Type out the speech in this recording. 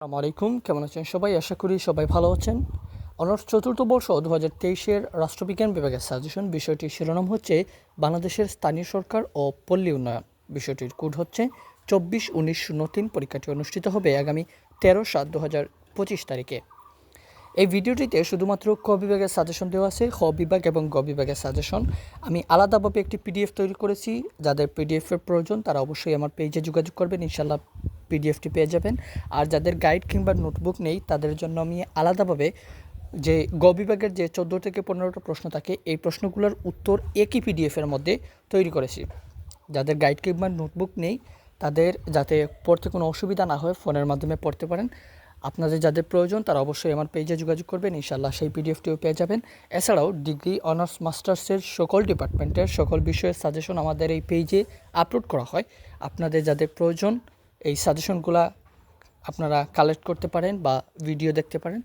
আসসালামু আলাইকুম। কেমন আছেন সবাই? আশা করি সবাই ভালো আছেন। অনার্স চতুর্থ বর্ষ দু হাজার তেইশের রাষ্ট্রবিজ্ঞান বিভাগের সাজেশন। বিষয়টির শিরোনাম হচ্ছে, বাংলাদেশের স্থানীয় সরকার ও পল্লী উন্নয়ন। বিষয়টির কোড হচ্ছে, চব্বিশ উনিশ শূন্য তিন পরীক্ষাটি অনুষ্ঠিত হবে আগামী তেরো সাত দু হাজার পঁচিশ তারিখে। এই ভিডিওটিতে শুধুমাত্র ক বিভাগের সাজেশন দেওয়া আছে, খ বিভাগ এবং গ বিভাগের সাজেশন। আমি আলাদাভাবে একটি পিডিএফ তৈরি করেছি। যাদের পিডিএফের প্রয়োজন, তারা অবশ্যই আমার পেজে যোগাযোগ করবেন। ইনশাল্লাহ পিডিএফটি পেয়ে যাবেন। আর যাদের গাইড কিংবা নোটবুক নেই, তাদের জন্য আমি আলাদাভাবে যে গ বিভাগের যে চোদ্দ থেকে পনেরোটা প্রশ্ন থাকে, এই প্রশ্নগুলোর উত্তর একই পিডিএফের মধ্যে তৈরি করেছি। যাদের গাইড কিংবা নোটবুক নেই, তাদের যাতে পড়তে কোনো অসুবিধা না হয়, ফোনের মাধ্যমে পড়তে পারেন। আপনাদের যাদের প্রয়োজন, তারা অবশ্যই আমার পেজে যোগাযোগ করবেন ইনশাল্লাহ সেই পিডিএফটিও পেয়ে যাবেন। এছাড়াও, ডিগ্রি অনার্স, মাস্টার্সের সকল ডিপার্টমেন্টের সকল বিষয়ের সাজেশন আমাদের এই পেজে আপলোড করা হয়। আপনাদের যাদের প্রয়োজন এই সাজেশনগুলা আপনারা কালেক্ট করতে পারেন বা ভিডিও দেখতে পারেন।